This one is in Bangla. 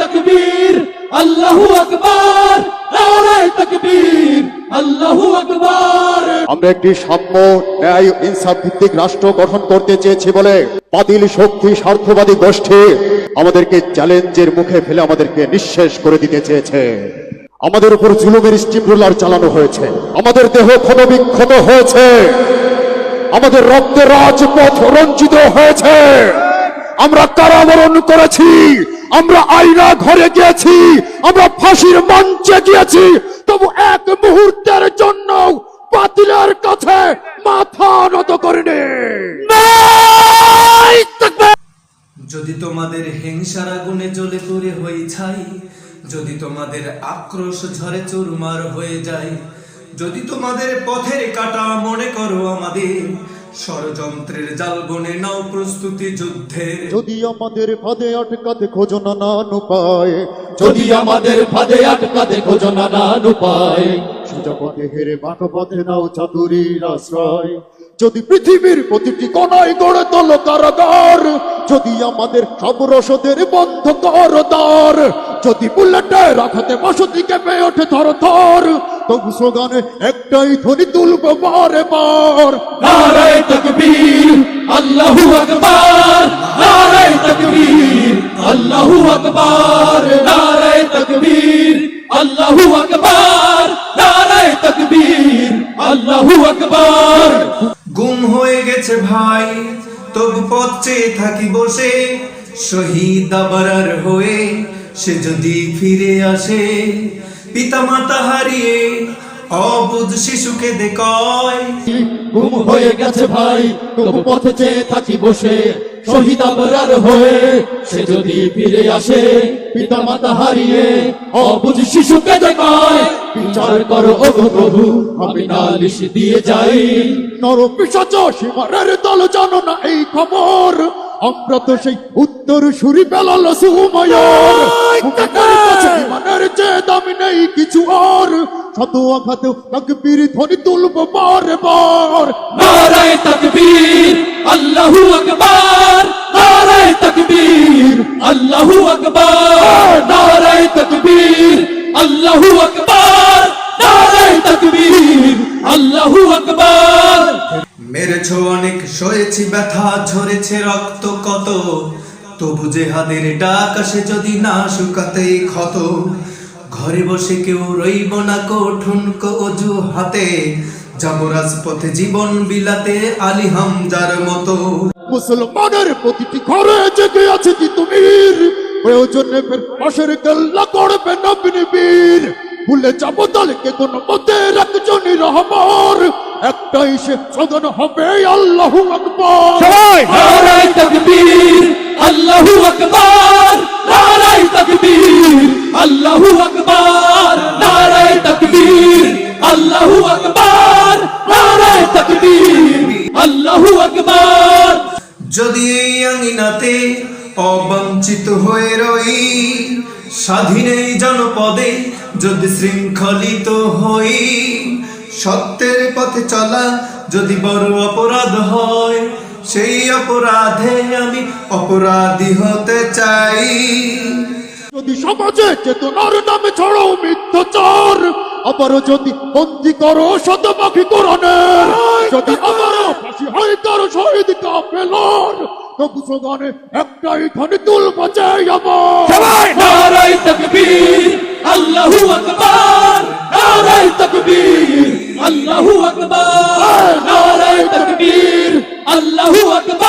তকবীর, আল্লাহু আকবার, নারায়ে তকবীর, আল্লাহু আকবার। আমরা একটি সাম্য, ন্যায় ইনসাফ ভিত্তিক রাষ্ট্র গঠন করতে চেয়েছি বলে বাতিল শক্তি স্বার্থবাদী গোষ্ঠী আমাদেরকে চ্যালেঞ্জের মুখে ফেলে আমাদেরকে নিঃশেষ করে দিতে চেয়েছে। আমাদের উপর জুলুমের স্টিম রোলার চালানো হয়েছে। আমাদের দেহ ক্ষতবিক্ষত হয়েছে। আমাদের রক্তে রাজপথ রঞ্জিত হয়েছে। আমরা কারাবরণ করেছি। আমরা আইনা ঘরে গিয়েছি আমরা ফাঁসির মঞ্চে গিয়েছি তবু এক মুহূর্তের জন্য বাতিলের কাছে মাথা নত করিনি। যদি তোমাদের হিংসার আগুনে জ্বলে পুড়ে হই ছাই যদি তোমাদের আক্রোশ ঝরে চুরমার হয়ে যায় যদি তোমাদের পথের কাটা মনে করো আমাদের ষড়যন্ত্রের জাল বনে নাও প্রস্তুতি যুদ্ধের যদি আমাদের ফাঁদে আটকাতে খোঁজো নানান উপায় যদি আমাদের ফাঁদে আটকাতে খোঁজো নানান উপায় সোজা পথে হেরে বাঁকা পথে নাও চাতুরীর আশ্রয়। যদি পৃথিবীর প্রতিটি কোনায় গড়ে তোলো কারাগার। যদি আমাদের সব রসদের বন্ধ কর দ্বার। যদি বুলেটের রাখাতে বসতি কেঁপে ওঠে থর থর তবু স্লোগানে একটাই ধ্বনি তুলব বারে বার। নারায়ে তকবীর আল্লাহু আকবার নারায়ে তকবীর আল্লাহু আকবার নারায়ে তকবীর আল্লাহু আকবার নারায়ে তকবীর আল্লাহু আকবার। গুম হয়ে গেছে ভাই তবু পথ চেয়ে থাকি বসে শহীদ আবরার হয়ে সে যদি ফিরে আসে পিতা মাতা হারিয়ে অবুধ শিশুকে দেখায় গুম হয়ে গেছে ভাই, তবু পথে চেয়ে থাকি বসে, শহীদ আবরার হয়ে। সে যদি ফিরে আসে পিতা মাতা হারিয়ে অবুঝ শিশুকে দেখায় বিচার করো ওগো প্রভু, আমি নালিশ দিয়ে যাই। নর পিসাচ সীমারের দল জানো না এই খবর। আমরা তো সেই উত্তর সুরি বেলাল সুময়র যে দামি নেই কিছু আর। শত আঘাত তাকবীর ধ্বনি তুলব বারে বার নারায়ে তাকবীর আল্লাহু আকবার। নারায়ে তাকবীর আল্লাহু আকবার। নারায়ে তাকবীর আল্লাহু আকবার। নারায়ে তাকবীর আল্লাহু আকবার। মেরেছ অনেক, সয়েছি ব্যথা, ঝরেছে রক্ত কত। তবু যে হাদের ডাক আসে যদি না শুকাতে ক্ষত। ঘরে বসে কেউ রইব না কঠুন অজু হাতে যাব রাজপথে জীবন বিলাতে আলী হামজার মতো। মুসলমানের প্রতিটি ঘরে জেগে আছে তিতুমির প্রয়োজনে ফের পাশের কেল্লা করবে নবীন বীর। ভুলে যাব দলকে কোন মতে, একজনই রহমান। একটাই সে সদন হবে আল্লাহু আকবার। তাকবীর আল্লাহু আকবার। নারায়ে তাকবীর আল্লাহু আকবার। নারায়ে তাকবীর আল্লাহু আকবার। নারায়ে তাকবীর আল্লাহু আকবার। যদি এই আঙিনাতে অবঞ্চিত হয়ে রই স্বাধীন এই জনপদে যদি শৃঙ্খলিত হই সত্যের পথে চলা যদি বড় অপরাধ হয় সেই অপরাধে আমি অপরাধী হতে চাই। যদি সমাজে চেতনার নামে ছড়াও মিথ্যাচার আবারও যদি বন্দি করো শতপাখি কোরআনের যদি আবারও ফাঁসি হয় কারও শহীদ কাফেলার তবু সগানে একটাই ধ্বনি তুলব চাই আমার। আল্লাহু আকবার